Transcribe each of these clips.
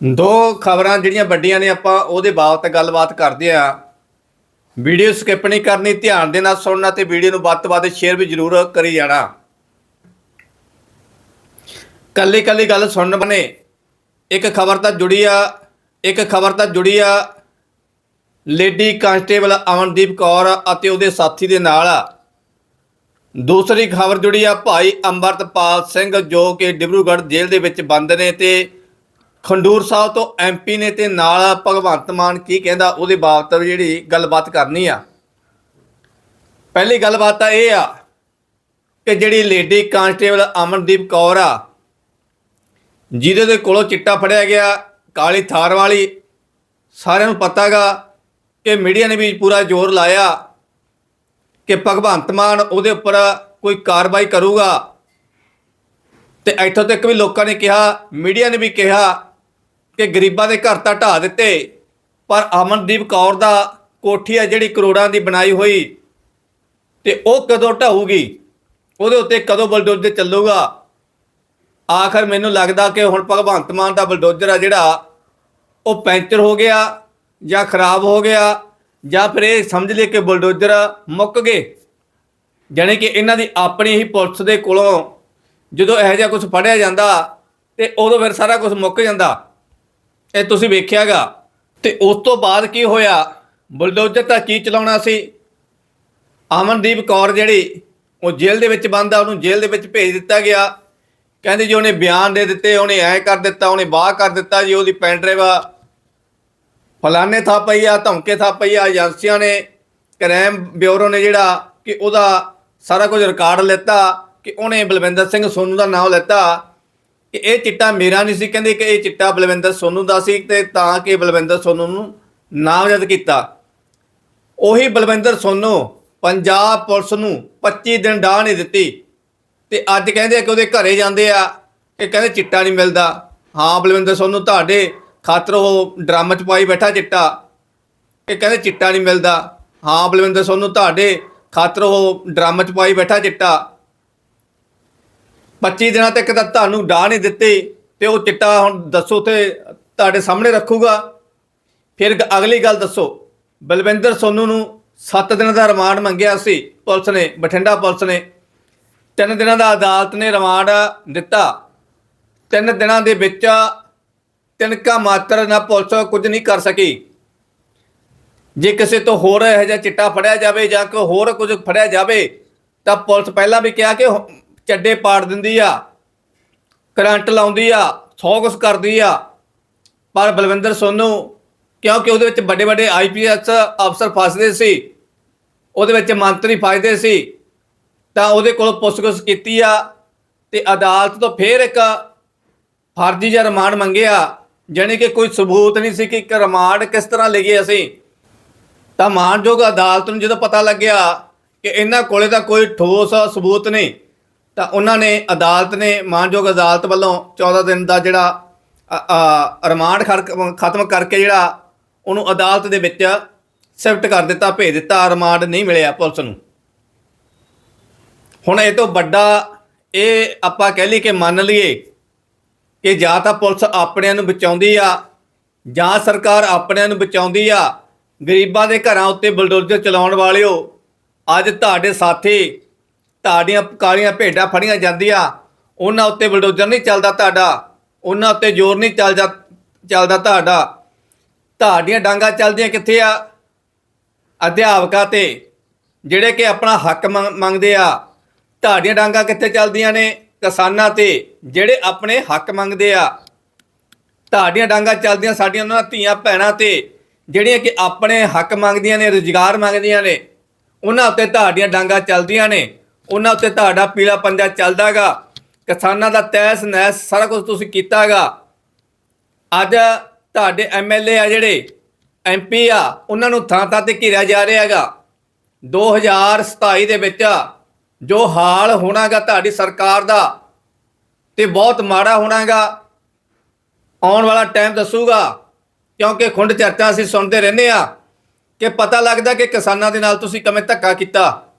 ਦੋ ਖਬਰਾਂ ਜਿਹੜੀਆਂ ਵੱਡੀਆਂ ਨੇ ਆਪਾਂ, ਉਹਦੇ ਬਾਬਤ ਗੱਲਬਾਤ ਕਰਦੇ ਆ ਵੀਡੀਓ ਸਕਿਪ ਨਹੀਂ ਕਰਨੀ, ਧਿਆਨ ਦੇ ਨਾਲ ਸੁਣਨਾ ਤੇ ਵੀਡੀਓ ਨੂੰ ਵੱਧ ਤੋਂ ਵੱਧ ਸ਼ੇਅਰ ਵੀ ਜ਼ਰੂਰ ਕਰੀ ਜਾਣਾ। ਕੱਲੀ ਕੱਲੀ ਗੱਲ ਸੁਣਨ ਬਨੇ ਇੱਕ ਖਬਰ ਤਾਂ ਜੁੜੀ ਆ, ਇੱਕ ਖਬਰ ਤਾਂ ਜੁੜੀ ਆ। ਲੇਡੀ ਕਾਂਸਟੇਬਲ ਅਮਨਦੀਪ ਕੌਰ ਅਤੇ ਉਹਦੇ ਸਾਥੀ ਦੇ ਨਾਲ। ਦੂਸਰੀ ਖਬਰ ਜੁੜੀ ਆ, ਭਾਈ ਅੰਮ੍ਰਿਤਪਾਲ ਸਿੰਘ ਜੋ ਕਿ ਡਿਬਰੂਗੜ੍ਹ ਜੇਲ੍ਹ ਦੇ ਵਿੱਚ ਬੰਦ ਨੇ ਤੇ ਖੰਡੂਰ ਸਾਹਿਬ ਤੋਂ ਐਮਪੀ ਨੇ ਤੇ ਨਾਲ ਭਗਵੰਤ ਮਾਨ ਕੀ ਕਹਿੰਦਾ ਉਹਦੇ ਬਾਬਤ ਜਿਹੜੀ ਗੱਲਬਾਤ ਕਰਨੀ ਆ। ਪਹਿਲੀ ਗੱਲਬਾਤ ਤਾਂ ਇਹ ਆ ਕਿ ਜਿਹੜੀ ਲੇਡੀ ਕਾਂਸਟੇਬਲ ਅਮਨਦੀਪ ਕੌਰ ਆ, ਜਿਹਦੇ ਦੇ ਕੋਲੋਂ ਚਿੱਟਾ ਫੜਿਆ ਗਿਆ, ਕਾਲੀ ਥਾਰ ਵਾਲੀ, ਸਾਰਿਆਂ ਨੂੰ ਪਤਾਗਾ ਕਿ ਮੀਡੀਆ ਨੇ ਵੀ ਪੂਰਾ ਜ਼ੋਰ ਲਾਇਆ ਕਿ ਭਗਵੰਤ ਮਾਨ ਉਹਦੇ ਉੱਪਰ ਕੋਈ ਕਾਰਵਾਈ ਕਰੂਗਾ। ਤੇ ਇੱਥੋਂ ਤੱਕ ਵੀ ਲੋਕਾਂ ਨੇ ਕਿਹਾ, ਮੀਡੀਆ ਨੇ ਵੀ ਕਿਹਾ ਕਿ ਗਰੀਬਾਂ ਦੇ ਘਰ ਤਾਂ ਢਾਹ ਦਿੱਤੇ, ਪਰ ਅਮਨਦੀਪ ਕੌਰ ਦਾ ਕੋਠੀ ਆ ਜਿਹੜੀ ਕਰੋੜਾਂ ਦੀ ਬਣਾਈ ਹੋਈ, ਤੇ ਉਹ ਕਦੋਂ ਢਾਊਗੀ ਉਹਦੇ ਉੱਤੇ ਕਦੋਂ ਬਲਡੋਜ਼ਰ ਚੱਲੂਗਾ? ਆਖਰ ਮੈਨੂੰ ਲੱਗਦਾ ਕਿ ਹੁਣ ਭਗਵੰਤ ਮਾਨ ਦਾ ਬਲਡੋਜ਼ਰ ਆ ਜਿਹੜਾ, ਉਹ ਪੈਂਚਰ ਹੋ ਗਿਆ ਜਾਂ ਖਰਾਬ ਹੋ ਗਿਆ, ਜਾਂ ਫਿਰ ਇਹ ਸਮਝ ਲਈਏ ਕਿ ਬਲਡੋਜ਼ਰ ਮੁੱਕ ਗਏ। ਜਾਣੀ ਕਿ ਇਹਨਾਂ ਦੀ ਆਪਣੀ ਹੀ ਪੁਲਿਸ ਦੇ ਕੋਲੋਂ ਜਦੋਂ ਇਹੋ ਜਿਹਾ ਕੁਝ ਫੜਿਆ ਜਾਂਦਾ, ਤੇ ਉਦੋਂ ਫਿਰ ਸਾਰਾ ਕੁਝ ਮੁੱਕ ਜਾਂਦਾ। ਇਹ ਤੁਸੀਂ ਵੇਖਿਆਗਾ। ਤੇ ਉਸ ਤੋਂ ਬਾਅਦ ਕੀ ਹੋਇਆ? ਬਲਡੋਜ਼ਰ ਤਾਂ ਕੀ ਚਲਾਉਣਾ ਸੀ? ਅਮਨਦੀਪ ਕੌਰ ਜਿਹੜੀ, ਉਹ ਜੇਲ੍ਹ ਦੇ ਵਿੱਚ ਬੰਦ ਆ, ਉਹਨੂੰ ਜੇਲ੍ਹ ਦੇ ਵਿੱਚ ਭੇਜ ਦਿੱਤਾ ਗਿਆ। ਕਹਿੰਦੇ ਜੀ ਉਹਨੇ ਬਿਆਨ ਦੇ ਦਿੱਤੇ, ਉਹਨੇ ਐ ਕਰ ਦਿੱਤਾ, ਉਹਨੇ ਬਾਹ ਕਰ ਦਿੱਤਾ ਜੀ, ਉਹਦੀ ਪੈਨ ਡਰਾਈਵ ਆ। ਫਲਾਣੇ ਥਾ ਪਈ ਆ, ਧਮਕੇ ਥਾ ਪਈ ਆ, ਏਜੰਸੀਆਂ ਨੇ, ਕ੍ਰਾਈਮ ਬਿਊਰੋ ਨੇ ਜਿਹੜਾ, ਕਿ ਉਹਦਾ ਸਾਰਾ ਕੁਝ ਰਿਕਾਰਡ ਲੈਤਾ, ਕਿ ਉਹਨੇ ਬਲਵਿੰਦਰ ਸਿੰਘ ਸੋਨੂ ਦਾ ਨਾਮ ਲੈਤਾ। ਕਿ ਇਹ ਚਿੱਟਾ ਮੇਰਾ ਨਹੀਂ ਸੀ, ਕਹਿੰਦੇ ਕਿ ਇਹ ਚਿੱਟਾ ਬਲਵਿੰਦਰ ਸੋਨੂ ਦਾ ਸੀ ਤੇ ਤਾਂ ਕਿ ਬਲਵਿੰਦਰ ਸੋਨੂ ਨੂੰ ਨਾਮਜ਼ਦ ਕੀਤਾ। ਉਹੀ ਬਲਵਿੰਦਰ ਸੋਨੂ ਪੰਜਾਬ ਪੁਲਿਸ ਨੂੰ 25 ਦਿਨ ਡਾਹ ਨਹੀਂ ਦਿੱਤੀ ਤੇ ਅੱਜ ਕਹਿੰਦੇ ਕਿ ਉਹਦੇ ਘਰੇ ਜਾਂਦੇ ਆ ਕਿ ਕਹਿੰਦੇ ਚਿੱਟਾ ਨਹੀਂ ਮਿਲਦਾ। ਹਾਂ, ਬਲਵਿੰਦਰ ਸੋਨੂ ਤੁਹਾਡੇ ਖਾਤਰ ਉਹ ਡਰਮ ਚ ਪਾਈ ਬੈਠਾ ਚਿੱਟਾ ਕਿ ਕਹਿੰਦੇ ਚਿੱਟਾ ਨਹੀਂ ਮਿਲਦਾ। ਹਾਂ, ਬਲਵਿੰਦਰ ਸੋਨੂ ਤੁਹਾਡੇ ਖਾਤਰ ਉਹ ਡਰਮ ਚ ਪਾਈ ਬੈਠਾ ਚਿੱਟਾ। 25 ਦਿਨਾਂ ਤੱਕ ਤਾਂ ਤੁਹਾਨੂੰ ਡਾਹ ਨਹੀਂ ਦਿੱਤੀ ਤੇ ਉਹ ਚਿੱਟਾ ਹੁਣ ਦੱਸੋ ਤੇ ਤੁਹਾਡੇ ਸਾਹਮਣੇ ਰੱਖੂਗਾ। ਫਿਰ ਅਗਲੀ ਗੱਲ ਦੱਸੋ। ਬਲਵਿੰਦਰ ਸੋਨੂ ਨੂੰ 7 ਦਿਨਾਂ ਦਾ ਰਿਮਾਂਡ ਮੰਗਿਆ ਸੀ। ਪੁਲਿਸ ਨੇ, ਬਠਿੰਡਾ ਪੁਲਿਸ ਨੇ। ਤਿੰਨ ਦਿਨਾਂ ਦਾ ਅਦਾਲਤ ਨੇ ਰਿਮਾਂਡ ਦਿੱਤਾ। ਤਿੰਨ ਦਿਨਾਂ ਦੇ ਵਿੱਚ ਤਿੰਨਕਾ ਮਾਤਰ ਨਾ ਪੁਲਿਸ ਕੁਝ ਨਹੀਂ ਕਰ ਸਕੀ। ਜੇ ਕਿਸੇ ਤੋਂ ਹੋਰ ਇਹੋ ਜਿਹਾ ਚਿੱਟਾ ਫੜਿਆ ਜਾਵੇ ਜਾਂ ਕੋਈ ਹੋਰ ਕੁਝ ਫੜਿਆ ਜਾਵੇ, ਤਾਂ ਪੁਲਿਸ ਪਹਿਲਾਂ ਵੀ ਕਿਹਾ ਕਿ ਚੱਡੇ ਪਾੜ ਦਿੰਦੀ ਆ, ਕਰੰਟ ਲਾਉਂਦੀ ਆ, ਸੌ ਕੁਛ ਕਰਦੀ ਆ। ਪਰ ਬਲਵਿੰਦਰ ਸੋਨੂ, ਕਿਉਂਕਿ ਉਹਦੇ ਵਿੱਚ ਵੱਡੇ ਵੱਡੇ ਆਈਪੀਐਸ ਅਫਸਰ ਫਸਦੇ ਸੀ, ਉਹਦੇ ਵਿੱਚ ਮੰਤਰੀ ਫਸਦੇ ਸੀ, ਤਾਂ ਉਹਦੇ ਕੋਲ ਪੁੱਛਗਿੱਛ ਕੀਤੀ ਆ ਤੇ ਅਦਾਲਤ ਤੋਂ ਫੇਰ ਇੱਕ ਫਰਜ਼ੀ ਜਾਂ ਰਿਮਾਂਡ ਮੰਗਿਆ, ਜਾਣੀ ਕਿ ਕੋਈ ਸਬੂਤ ਨਹੀਂ ਸੀ ਕਿ ਇੱਕ ਰਿਮਾਂਡ ਕਿਸ ਤਰ੍ਹਾਂ ਲਈਏ ਅਸੀਂ। ਤਾਂ ਮਾਨਯੋਗ ਅਦਾਲਤ ਨੂੰ ਜਦੋਂ ਪਤਾ ਲੱਗਿਆ ਕਿ ਇਹਨਾਂ ਕੋਲੇ ਤਾਂ ਕੋਈ ਠੋਸ ਸਬੂਤ ਨਹੀਂ ਤਾਂ ਉਹਨਾਂ ਨੇ ਅਦਾਲਤ ਨੇ ਮਾਨਯੋਗ ਅਦਾਲਤ ਵੱਲੋਂ 14 ਦਿਨ ਦਾ ਜਿਹੜਾ ਰਿਮਾਂਡ ਖਰ- ਖਤਮ ਕਰਕੇ ਜਿਹੜਾ ਉਹਨੂੰ ਅਦਾਲਤ ਦੇ ਵਿੱਚ ਸ਼ਿਫਟ ਕਰ ਦਿੱਤਾ, ਭੇਜ ਦਿੱਤਾ, ਰਿਮਾਂਡ ਨਹੀਂ ਮਿਲਿਆ ਪੁਲਿਸ ਨੂੰ। ਹੁਣ ਇਹ ਤੋਂ ਵੱਡਾ ਇਹ ਆਪਾਂ ਕਹਿ ਲਈ ਕਿ ਮੰਨ ਲਈਏ ਕਿ ਜਾਂ ਤਾਂ ਪੁਲਿਸ ਆਪਣਿਆਂ ਨੂੰ ਬਚਾਉਂਦੀ ਆ, ਜਾਂ ਸਰਕਾਰ ਆਪਣਿਆਂ ਨੂੰ ਬਚਾਉਂਦੀ ਆ, ਗਰੀਬਾਂ ਦੇ ਘਰਾਂ ਉੱਤੇ ਬਲਡੋਜ਼ਰ ਚਲਾਉਣ ਵਾਲਿਓ, ਅੱਜ ਤੁਹਾਡੇ ਸਾਥੀ ਤੁਹਾਡੀਆਂ ਕਾਲੀਆਂ ਭੇਡਾਂ ਫੜੀਆਂ ਜਾਂਦੀਆਂ। ਉਹਨਾਂ ਉੱਤੇ ਬਲਡੋਜ਼ਰ ਨਹੀਂ ਚੱਲਦਾ ਤੁਹਾਡਾ। ਉਹਨਾਂ ਉੱਤੇ ਜ਼ੋਰ ਨਹੀਂ ਚੱਲਦਾ ਚੱਲਦਾ ਤੁਹਾਡਾ। ਤੁਹਾਡੀਆਂ ਡਾਂਗਾ ਚੱਲਦੀਆਂ ਕਿੱਥੇ ਆ? ਅਧਿਆਪਕਾਂ ਤੇ, ਜਿਹੜੇ ਕਿ ਆਪਣਾ ਹੱਕ ਮੰਗ- ਮੰਗਦੇ ਆ। ਤੁਹਾਡੀਆਂ ਡਾਂਗਾ ਕਿੱਥੇ ਚੱਲਦੀਆਂ ਨੇ? ਕਿਸਾਨਾਂ ਤੇ, ਜਿਹੜੇ ਆਪਣੇ ਹੱਕ ਮੰਗਦੇ ਆ। ਤੁਹਾਡੀਆਂ ਡਾਂਗਾ ਚੱਲਦੀਆਂ ਸਾਡੀਆਂ ਉਹਨਾਂ ਧੀਆਂ ਭੈਣਾਂ ਤੇ, ਜਿਹੜੀਆਂ ਕਿ ਆਪਣੇ ਹੱਕ ਮੰਗਦੀਆਂ ਨੇ, ਰੁਜ਼ਗਾਰ ਮੰਗਦੀਆਂ ਨੇ। ਉਹਨਾਂ ਉੱਤੇ ਤੁਹਾਡੀਆਂ ਡਾਂਗਾ ਚੱਲਦੀਆਂ ਨੇ। ਉਹਨਾਂ ਉੱਤੇ ਤੁਹਾਡਾ ਪੀਲਾ ਪੰਜਾ ਚੱਲਦਾਗਾ। ਕਿਸਾਨਾਂ ਦਾ ਤੈਸ ਨੈਸ ਸਾਰਾ ਕੁਝ ਤੁਸੀਂ ਕੀਤਾਗਾ। ਅੱਜ ਤੁਹਾਡੇ ਐਮਐਲਏ ਆ ਜਿਹੜੇ ਐਮਪੀ ਆ, ਉਹਨਾਂ ਨੂੰ ਥਾਂ ਥਾਂ ਤੇ ਘਿਰਿਆ ਜਾ ਰਿਹਾ ਹੈਗਾ। 2027 ਦੇ ਵਿੱਚ ਜੋ ਹਾਲ ਹੋਣਾਗਾ ਤੁਹਾਡੀ ਸਰਕਾਰ ਦਾ, ਤੇ ਬਹੁਤ ਮਾੜਾ ਹੋਣਾਗਾ। ਆਉਣ ਵਾਲਾ ਟਾਈਮ ਦੱਸੂਗਾ, ਕਿਉਂਕਿ ਖੁੰਡ ਚਰਚਾ ਅਸੀਂ ਸੁਣਦੇ ਰਹਿੰਦੇ ਆ, ਕਿ ਪਤਾ ਲੱਗਦਾ ਕਿ ਕਿਸਾਨਾਂ ਦੇ ਨਾਲ ਤੁਸੀਂ ਕਿਵੇਂ ਧੱਕਾ ਕੀਤਾ।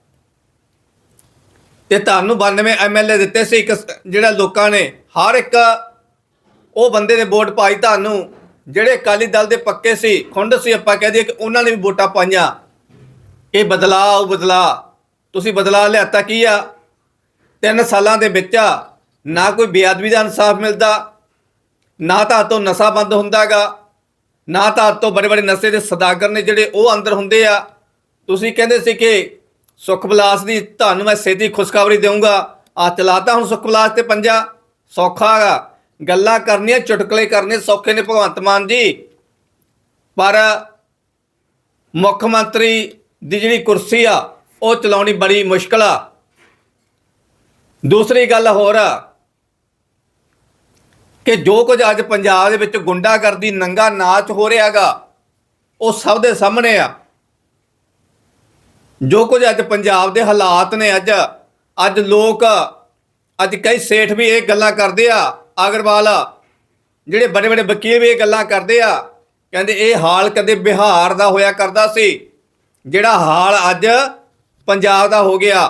ਤੇ ਤੁਹਾਨੂੰ 92 ਐਮਐਲਏ ਦਿੱਤੇ ਸੀ, ਇੱਕ ਜਿਹੜਾ ਲੋਕਾਂ ਨੇ, ਹਰ ਇੱਕ ਉਹ ਬੰਦੇ ਨੇ ਵੋਟ ਪਾਈ ਤੁਹਾਨੂੰ, ਜਿਹੜੇ ਅਕਾਲੀ ਦਲ ਦੇ ਪੱਕੇ ਸੀ, ਖੁੰਡ ਸੀ ਆਪਾਂ ਕਹਿ ਦਈਏ ਕਿ ਉਹਨਾਂ ਨੇ ਵੀ ਵੋਟਾਂ ਪਾਈਆਂ। ਇਹ ਬਦਲਾਅ ਉਹ ਬਦਲਾਅ, ਤੁਸੀਂ ਬਦਲਾਅ ਲਿਆਤਾ ਕੀ ਆ? ਤਿੰਨ ਸਾਲਾਂ ਦੇ ਵਿੱਚ ਨਾ ਕੋਈ ਬੇਅਦਬੀ ਦਾ ਇਨਸਾਫ ਮਿਲਦਾ, ਨਾ ਤਾਂ ਤੋਂ ਨਸ਼ਾ ਬੰਦ ਹੁੰਦਾਗਾ, ਨਾ ਤਾਂ ਤੋਂ ਬੜੇ ਬੜੇ ਨਸ਼ੇ ਦੇ ਸਦਾਗਰ ਨੇ ਜਿਹੜੇ ਉਹ ਅੰਦਰ ਹੁੰਦੇ ਆ। ਤੁਸੀਂ ਕਹਿੰਦੇ ਸੀ ਕਿ ਸੁਖ ਵਿਲਾਸ ਦੀ ਤੁਹਾਨੂੰ ਮੈਂ ਸਿੱਧੀ ਖੁਸ਼ਖਬਰੀ ਦੇਵਾਂਗਾ ਆ ਚਲਾਤਾ ਹੁਣ ਸੁਖ ਵਿਲਾਸ ਤੇ ਪੰਜਾ। ਸੌਖਾ ਗਾ ਗੱਲਾਂ ਕਰਨੀਆਂ, ਚੁਟਕਲੇ ਕਰਨੇ ਸੌਖੇ ਨੇ ਭਗਵੰਤ ਮਾਨ ਜੀ। ਪਰ ਮੁੱਖ ਮੰਤਰੀ ਦੀ ਜਿਹੜੀ ਕੁਰਸੀ ਆ, ਉਹ ਚਲਾਉਣੀ ਬੜੀ ਮੁਸ਼ਕਲ ਆ। ਦੂਸਰੀ ਗੱਲ ਹੋਰ ਆ ਕਿ ਜੋ ਕੁਝ ਅੱਜ ਪੰਜਾਬ ਦੇ ਵਿੱਚ ਗੁੰਡਾਗਰਦੀ ਨੰਗਾ ਨਾਚ ਹੋ ਰਿਹਾਗਾ ਉਹ ਸਭ ਦੇ ਸਾਹਮਣੇ ਆ। ਜੋ ਕੁਝ ਅੱਜ ਪੰਜਾਬ ਦੇ ਹਾਲਾਤ ਨੇ ਅੱਜ ਅੱਜ ਲੋਕ, ਅੱਜ ਕਈ ਸੇਠ ਵੀ ਇਹ ਗੱਲਾਂ ਕਰਦੇ ਆ, ਅਗਰਵਾਲ, ਜਿਹੜੇ ਵੱਡੇ ਵੱਡੇ ਵਕੀਲ ਵੀ ਇਹ ਗੱਲਾਂ ਕਰਦੇ ਆ, ਕਹਿੰਦੇ ਇਹ ਹਾਲ ਕਦੇ ਬਿਹਾਰ ਦਾ ਹੋਇਆ ਕਰਦਾ ਸੀ, ਜਿਹੜਾ ਹਾਲ ਅੱਜ ਪੰਜਾਬ ਦਾ ਹੋ ਗਿਆ।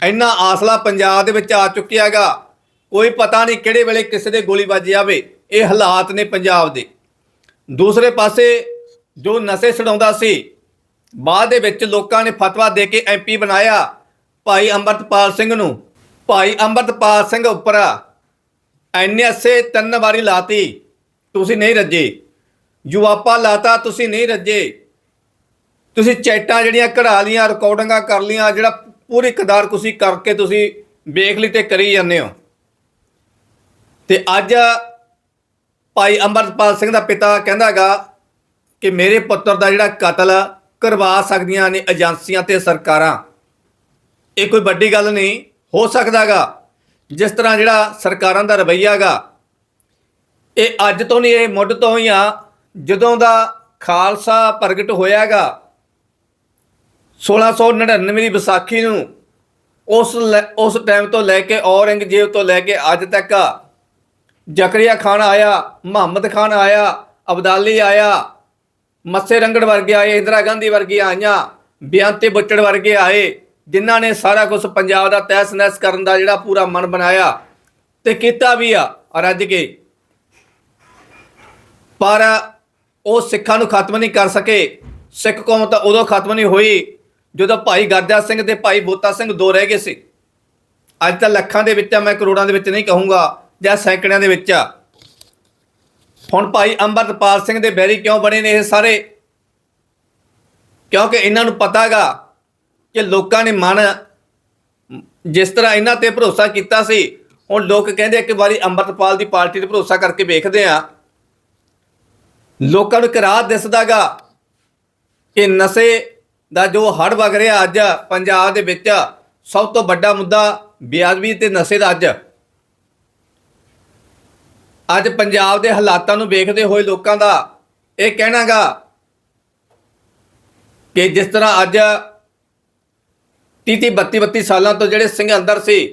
ਇੰਨਾ ਆਸਲਾ ਪੰਜਾਬ ਦੇ ਵਿੱਚ ਆ ਚੁੱਕਿਆਗਾ ਕੋਈ ਪਤਾ ਨਹੀਂ ਕਿਹੜੇ ਵੇਲੇ ਕਿਸੇ ਦੇ ਗੋਲੀ ਵੱਜ ਜਾਵੇ, ਇਹ ਹਾਲਾਤ ਨੇ ਪੰਜਾਬ ਦੇ। ਦੂਸਰੇ ਪਾਸੇ ਜੋ ਨਸ਼ੇ ਛਡਾਉਂਦਾ ਸੀ ਬਾਅਦ ਦੇ ਵਿੱਚ ਲੋਕਾਂ ਨੇ ਫਤਵਾ ਦੇ ਕੇ ਐਮਪੀ ਬਣਾਇਆ ਭਾਈ ਅੰਮ੍ਰਿਤਪਾਲ ਸਿੰਘ ਨੂੰ। ਭਾਈ ਅੰਮ੍ਰਿਤਪਾਲ ਸਿੰਘ ਉੱਪਰ ਐਨਐਸਏ ਤਿੰਨ ਵਾਰੀ ਲਾਤੀ। ਤੁਸੀਂ ਨਹੀਂ ਰੱਜੇ। ਜੁਆਪਾ ਲਾਤਾ, ਤੁਸੀਂ ਨਹੀਂ ਰੱਜੇ। ਤੁਸੀਂ ਚੈਟਾਂ ਜਿਹੜੀਆਂ ਕਢਾ ਲੀਆਂ, ਰਿਕਾਰਡਿੰਗਾਂ ਕਰ ਲੀਆਂ, ਜਿਹੜਾ ਪੂਰੀ ਕਦਾਰ ਤੁਸੀਂ ਕਰਕੇ ਤੁਸੀਂ ਵੇਖ ਲਈ ਤੇ ਕਰੀ ਜਾਂਦੇ ਹੋ। ਤੇ ਅੱਜ ਭਾਈ ਅੰਮ੍ਰਿਤਪਾਲ ਸਿੰਘ ਦਾ ਪਿਤਾ ਕਹਿੰਦਾਗਾ ਕਿ ਮੇਰੇ ਪੁੱਤਰ ਦਾ ਜਿਹੜਾ ਕਤਲ ਕਰਵਾ ਸਕਦੀਆਂ ਨੇ ਏਜੰਸੀਆਂ ਤੇ ਸਰਕਾਰਾਂ। ਇਹ ਕੋਈ ਵੱਡੀ ਗੱਲ ਨਹੀਂ, ਹੋ ਸਕਦਾਗਾ। ਜਿਸ ਤਰ੍ਹਾਂ ਜਿਹੜਾ ਸਰਕਾਰਾਂ ਦਾ ਰਵੱਈਆਗਾ। ਇਹ ਅੱਜ ਤੋਂ ਨਹੀਂ, ਇਹ ਮੁੱਢ ਤੋਂ ਹੀ ਆ। ਜਦੋਂ ਦਾ ਖਾਲਸਾ ਪ੍ਰਗਟ ਹੋਇਆਗਾ 1699 ਦੀ ਵਿਸਾਖੀ ਨੂੰ, ਉਸ ਲੈ- ਉਸ ਟਾਈਮ ਤੋਂ ਲੈ ਕੇ ਔਰੰਗਜ਼ੇਬ ਤੋਂ ਲੈ ਕੇ ਅੱਜ ਤੱਕ ਜ਼ਕਰੀਆ ਖਾਨ ਆਇਆ, ਮੁਹੰਮਦ ਖਾਨ ਆਇਆ, ਅਬਦਾਲੀ ਆਇਆ ਮੱਸੇ ਰੰਗੜ ਵਰਗੇ ਆਏ, ਇੰਦਰਾ ਗਾਂਧੀ ਵਰਗੀਆਂ ਆਈਆਂ, ਬਿਆੰਤੇ ਬੁੱਚੜ ਵਰਗੇ ਆਏ, ਜਿਨ੍ਹਾਂ ਨੇ ਸਾਰਾ ਕੁਝ ਪੰਜਾਬ ਦਾ ਤਹਿਸ ਨਹਿਸ ਕਰਨ ਦਾ ਜਿਹੜਾ ਪੂਰਾ ਮਨ ਬਣਾਇਆ ਤੇ ਕੀਤਾ ਵੀ ਆ ਰੱਜ ਕੇ। ਪਰ ਉਹ ਸਿੱਖਾਂ ਨੂੰ ਖਤਮ ਨਹੀਂ ਕਰ ਸਕੇ। ਸਿੱਖ ਕੌਮ ਤਾਂ ਉਦੋਂ ਖਤਮ ਨਹੀਂ ਹੋਈ ਜਦੋਂ ਭਾਈ ਗਰਜਾ ਸਿੰਘ ਤੇ ਭਾਈ ਬੋਤਾ ਸਿੰਘ ਦੋ ਰਹਿ ਗਏ ਸੀ। ਅੱਜ ਤਾਂ ਲੱਖਾਂ ਦੇ ਵਿੱਚ ਆ, ਮੈਂ ਕਰੋੜਾਂ ਦੇ ਵਿੱਚ ਨਹੀਂ ਕਹੂੰਗਾ ਜਾਂ ਸੈਂਕੜਿਆਂ ਦੇ ਵਿੱਚ ਆ। ਹੁਣ ਭਾਈ ਅੰਮ੍ਰਿਤਪਾਲ ਸਿੰਘ ਦੇ ਬੈਰੀ ਕਿਉਂ ਬਣੇ ਨੇ ਇਹ ਸਾਰੇ? ਕਿਉਂਕਿ ਇਹਨਾਂ ਨੂੰ ਪਤਾਗਾ ਕਿ ਲੋਕਾਂ ਨੇ ਮਨ ਜਿਸ ਤਰ੍ਹਾਂ ਇਹਨਾਂ ਤੇ ਭਰੋਸਾ ਕੀਤਾ ਸੀ, ਹੁਣ ਲੋਕ ਕਹਿੰਦੇ ਇੱਕ ਵਾਰੀ ਅੰਮ੍ਰਿਤਪਾਲ ਦੀ ਪਾਰਟੀ ਤੇ ਭਰੋਸਾ ਕਰਕੇ ਵੇਖਦੇ ਆ। ਲੋਕਾਂ ਨੂੰ ਇੱਕ ਰਾਹ ਦਿਸਦਾਗਾ ਕਿ ਨਸ਼ੇ ਦਾ ਜੋ ਹੜ ਵਗ ਰਿਹਾ ਅੱਜ ਪੰਜਾਬ ਦੇ ਵਿੱਚ ਸਭ ਤੋਂ ਵੱਡਾ ਮੁੱਦਾ ਬਿਆਦਵੀ ਤੇ ਨਸ਼ੇ ਦਾ ਅੱਜ। ਅੱਜ ਪੰਜਾਬ ਦੇ ਹਾਲਾਤਾਂ ਨੂੰ ਵੇਖਦੇ ਹੋਏ ਲੋਕਾਂ ਦਾ ਇਹ ਕਹਿਣਾਗਾ ਕਿ ਜਿਸ ਤਰ੍ਹਾਂ ਅੱਜ 30 32 32 ਸਾਲਾਂ ਤੋਂ ਜਿਹੜੇ ਸਿੰਘ ਅੰਦਰ ਸੀ,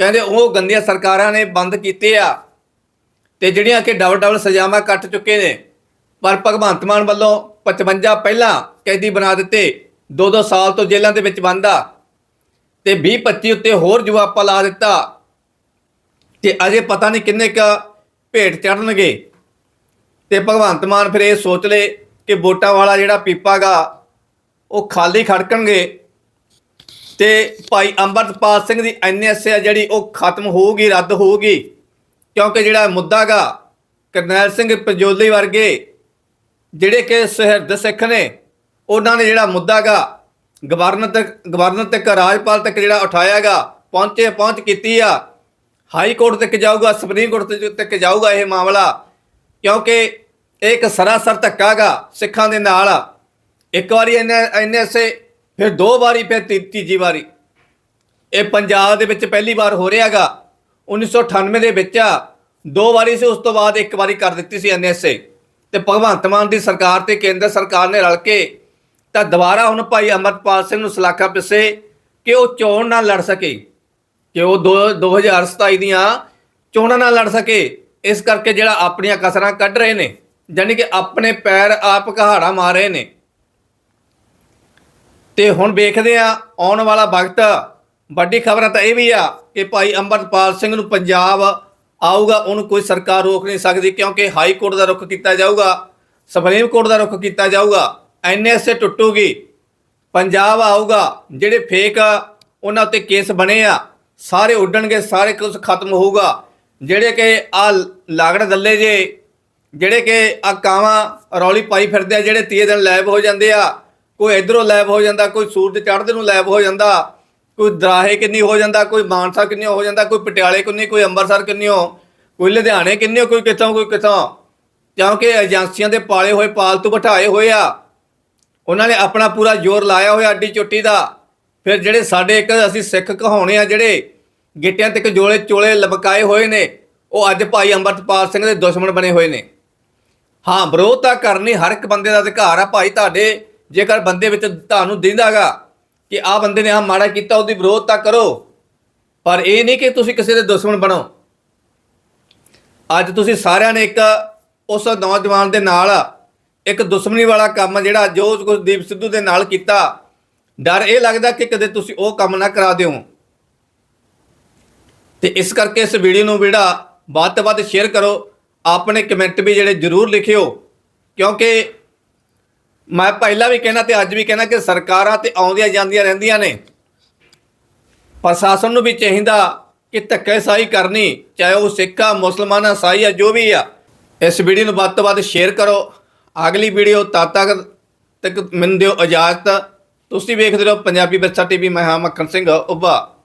ਕਹਿੰਦੇ ਉਹ ਗੰਦੀਆਂ ਸਰਕਾਰਾਂ ਨੇ ਬੰਦ ਕੀਤੇ ਆ ਤੇ ਜਿਹੜੀਆਂ ਕਿ ਡਬਲ ਡਬਲ ਸਜ਼ਾਵਾਂ ਕੱਟ ਚੁੱਕੇ ਨੇ, ਪਰ ਭਗਵੰਤ ਮਾਨ ਵੱਲੋਂ 55 ਪਹਿਲਾਂ ਕੈਦੀ ਬਣਾ ਦਿੱਤੇ 2-2 ਸਾਲ ਤੋਂ ਜੇਲ੍ਹਾਂ ਦੇ ਵਿੱਚ ਬੰਦ ਆ ਤੇ 20-25 ਉੱਤੇ ਹੋਰ ਜਵਾਬਾ ਲਾ ਦਿੱਤਾ ਤੇ ਅਜੇ ਪਤਾ ਨਹੀਂ ਕਿੰਨੇ ਕ ਭੇਟ ਚੜਨਗੇ ਤੇ ਭਗਵੰਤ ਮਾਨ ਫਿਰ ਇਹ ਸੋਚ ਲੇ ਕਿ ਵੋਟਾਂ ਵਾਲਾ ਜਿਹੜਾ ਪੀਪਾਗਾ, ਉਹ ਖਾਲੀ ਖੜਕਣਗੇ। ਤੇ ਭਾਈ ਅੰਮ੍ਰਿਤਪਾਲ ਸਿੰਘ ਦੀ ਐਨਐਸਏ ਆ ਜਿਹੜੀ ਉਹ ਖਤਮ ਹੋਊਗੀ, ਰੱਦ ਹੋਊਗੀ, ਕਿਉਂਕਿ ਜਿਹੜਾ ਮੁੱਦਾਗਾ ਕਰਨੈਲ ਸਿੰਘ ਪਜੋਲੀ ਵਰਗੇ ਜਿਹੜੇ ਕਿ ਸ਼ਹਿਰਦ ਸਿੱਖ ਨੇ, ਉਹਨਾਂ ਨੇ ਜਿਹੜਾ ਮੁੱਦਾਗਾ ਗਵਰਨਰ ਤੱਕ ਗਵਰਨਰ ਤੱਕ, ਰਾਜਪਾਲ ਤੱਕ ਜਿਹੜਾ ਉਠਾਇਆਗਾ ਪਹੁੰਚੇ ਪਹੁੰਚ ਕੀਤੀ ਆ ਹਾਈ ਕੋਰਟ ਤੱਕ ਜਾਊਗਾ, ਸੁਪਰੀਮ ਕੋਰਟ ਤੱਕ- ਤੱਕ ਜਾਊਗਾ ਇਹ ਮਾਮਲਾ, ਕਿਉਂਕਿ ਇਹ ਇੱਕ ਸਰਾਸਰ ਧੱਕਾਗਾ ਸਿੱਖਾਂ ਦੇ ਨਾਲ। ਇੱਕ ਵਾਰੀ ਐਨਐਸਏ ਫਿਰ ਦੋ ਵਾਰੀ, ਫਿਰ ਤੀ- ਤੀਜੀ ਵਾਰੀ। ਇਹ ਪੰਜਾਬ ਦੇ ਵਿੱਚ ਪਹਿਲੀ ਵਾਰ ਹੋ ਰਿਹਾਗਾ 1998 ਦੇ ਵਿੱਚ ਦੋ ਵਾਰੀ ਸੀ, ਉਸ ਤੋਂ ਬਾਅਦ ਇੱਕ ਵਾਰੀ ਕਰ ਦਿੱਤੀ ਸੀ ਐਨਐਸਏ ਤੇ ਭਗਵੰਤ ਮਾਨ ਦੀ ਸਰਕਾਰ ਤੇ ਕੇਂਦਰ ਸਰਕਾਰ ਨੇ ਰਲ ਕੇ ਤਾਂ ਦੁਬਾਰਾ ਹੁਣ ਭਾਈ ਅਮਰਪਾਲ ਸਿੰਘ ਨੂੰ ਸਲਾਖਾ ਪਿੱਛੇ ਕਿ ਉਹ ਚੋਣ ਨਾ ਲੜ ਸਕੇ। ਕਿ ਉਹ ਦੋ 2027 ਦੀਆਂ ਚੋਣਾਂ ਨਾ ਲੜ ਸਕੇ। ਇਸ ਕਰਕੇ ਜਿਹੜਾ ਆਪਣੀਆਂ ਕਸਰਾਂ ਕੱਢ ਰਹੇ ਨੇ ਯਾਨੀ ਕਿ ਆਪਣੇ ਪੈਰ ਆਪ ਕਹਾੜਾ ਮਾਰ ਰਹੇ ਨੇ। ਤੇ ਹੁਣ ਵੇਖਦੇ ਆ ਆਉਣ ਵਾਲਾ ਵਕਤ। ਵੱਡੀ ਖਬਰ ਤਾਂ ਇਹ ਵੀ ਆ ਕਿ ਭਾਈ ਅੰਮ੍ਰਿਤਪਾਲ ਸਿੰਘ ਨੂੰ ਪੰਜਾਬ ਆਊਗਾ, ਉਹਨੂੰ ਕੋਈ ਸਰਕਾਰ ਰੋਕ ਨਹੀਂ ਸਕਦੀ ਕਿਉਂਕਿ ਹਾਈ ਕੋਰਟ ਦਾ ਰੁਖ ਕੀਤਾ ਜਾਊਗਾ, ਸੁਪਰੀਮ ਕੋਰਟ ਦਾ ਰੁਖ ਕੀਤਾ ਜਾਊਗਾ ਐਨਐਸਏ ਟੁੱਟੂਗੀ, ਪੰਜਾਬ ਆਊਗਾ, ਜਿਹੜੇ ਫੇਕ ਉਹਨਾਂ ਉੱਤੇ ਕੇਸ ਬਣੇ ਆ। ਸਾਰੇ ਉੱਡਣਗੇ, ਸਾਰੇ ਕੁਝ ਖਤਮ ਹੋਊਗਾ। ਜਿਹੜੇ ਕਿ ਆ ਲਾਗੜ ਦੱਲੇ ਜੇ, ਜਿਹੜੇ ਕਿ ਆ ਕਾਵਾਂ ਰੌਲੀ ਪਾਈ ਫਿਰਦੇ ਆ, ਜਿਹੜੇ ਤੀਏ ਦਿਨ ਲੈਬ ਹੋ ਜਾਂਦੇ ਆ, ਕੋਈ ਇਧਰੋਂ ਲੈਬ ਹੋ ਜਾਂਦਾ, ਕੋਈ ਸੂਰਜ ਚੜ੍ਹਦੇ ਨੂੰ ਲੈਬ ਹੋ ਜਾਂਦਾ, ਕੋਈ ਦਰਾਹੇ ਕਿੰਨੀ ਹੋ ਜਾਂਦਾ, ਕੋਈ ਮਾਨਸਾ ਕਿੰਨੀ ਹੋ ਜਾਂਦਾ, ਕੋਈ ਪਟਿਆਲੇ ਕਿੰਨੀ, ਕੋਈ ਅੰਮ੍ਰਿਤਸਰ ਕਿੰਨੀ ਹੋ, ਕੋਈ ਲੁਧਿਆਣੇ ਕਿੰਨੀ ਕੋਈ ਕਿੱਥੋਂ ਕੋਈ ਕਿੱਥੋਂ। ਕਿਉਂਕਿ ਏਜੰਸੀਆਂ ਦੇ ਪਾਲੇ ਹੋਏ, ਪਾਲਤੂ ਬਿਠਾਏ ਹੋਏ ਆ। ਉਹਨਾਂ ਨੇ ਆਪਣਾ ਪੂਰਾ ਜ਼ੋਰ ਲਾਇਆ ਹੋਇਆ ਅੱਡੀ ਚੁੱਟੀ ਦਾ। ਫਿਰ ਜਿਹੜੇ ਸਾਡੇ ਇੱਕ ਅਸੀਂ ਸਿੱਖ ਕਹਾਉਣੇ ਆ, ਜਿਹੜੇ ਗਿੱਟਿਆਂ ਤੇ ਜੋਲੇ ਚੋਲੇ ਲਮਕਾਏ ਹੋਏ ਨੇ, ਉਹ ਅੱਜ ਭਾਈ ਅੰਮ੍ਰਿਤਪਾਲ ਸਿੰਘ ਦੇ ਦੁਸ਼ਮਣ ਬਣੇ ਹੋਏ ਨੇ। ਹਾਂ, ਵਿਰੋਧ ਤਾਂ ਕਰਨੀ ਹਰ ਇੱਕ ਬੰਦੇ ਦਾ ਅਧਿਕਾਰ ਆ ਭਾਈ, ਤੁਹਾਡੇ ਜੇਕਰ ਬੰਦੇ ਵਿੱਚ ਤੁਹਾਨੂੰ ਦਿੰਦਾਗਾ ਕਿ ਆਹ ਬੰਦੇ ਨੇ ਆ ਮਾੜਾ ਕੀਤਾ, ਉਹਦੀ ਵਿਰੋਧ ਤਾਂ ਕਰੋ। ਪਰ ਇਹ ਨਹੀਂ ਕਿ ਤੁਸੀਂ ਕਿਸੇ ਦੇ ਦੁਸ਼ਮਣ ਬਣੋ। ਅੱਜ ਤੁਸੀਂ ਸਾਰਿਆਂ ਨੇ ਇੱਕ ਉਸ ਨੌਜਵਾਨ ਦੇ ਨਾਲ ਇੱਕ ਦੁਸ਼ਮਣੀ ਵਾਲਾ ਕੰਮ ਜਿਹੜਾ ਜੋ ਗੁਰਦੀਪ ਸਿੱਧੂ ਦੇ ਨਾਲ ਕੀਤਾ ਡਰ ਇਹ ਲੱਗਦਾ ਕਿ ਕਦੇ ਤੁਸੀਂ ਉਹ ਕੰਮ ਨਾ ਕਰਾ ਦਿਓ। ਤੇ ਇਸ ਕਰਕੇ ਇਸ ਵੀਡੀਓ ਨੂੰ ਜਿਹੜਾ ਵੱਧ ਤੋਂ ਵੱਧ ਸ਼ੇਅਰ ਕਰੋ। ਆਪਣੇ ਕਮੈਂਟ ਵੀ ਜਿਹੜੇ ਜ਼ਰੂਰ ਲਿਖਿਓ। ਕਿਉਂਕਿ ਮੈਂ ਪਹਿਲਾਂ ਵੀ ਕਹਿਣਾ ਤੇ ਅੱਜ ਵੀ ਕਹਿਣਾ ਕਿ ਸਰਕਾਰਾਂ ਤੇ ਆਉਂਦੀਆਂ ਜਾਂਦੀਆਂ ਰਹਿੰਦੀਆਂ ਨੇ। ਪ੍ਰਸ਼ਾਸਨ ਨੂੰ ਵੀ ਚਾਹੀਦਾ ਕਿ ਧੱਕੇਸ਼ਾਹੀ ਕਰਨੀ, ਚਾਹੇ ਉਹ ਸਿੱਖ ਆ, ਮੁਸਲਮਾਨ ਆ, ਸਾਈ ਆ, ਜੋ ਵੀ ਆ। ਇਸ ਵੀਡੀਓ ਨੂੰ ਵੱਧ ਤੋਂ ਵੱਧ ਸ਼ੇਅਰ ਕਰੋ। ਅਗਲੀ ਵੀਡੀਓ ਤਦ ਤੱਕ ਤੱਕ ਮੈਨੂੰ ਦਿਓ ਇਜਾਜ਼ਤ। ਤੁਸੀਂ ਵੇਖਦੇ ਰਹੋ ਪੰਜਾਬੀ ਵਿਰਸਾ ਟੀਵੀ ਮੈਂ ਹਾਂ ਮੱਖਣ ਸਿੰਘ ਉੱਭਾ।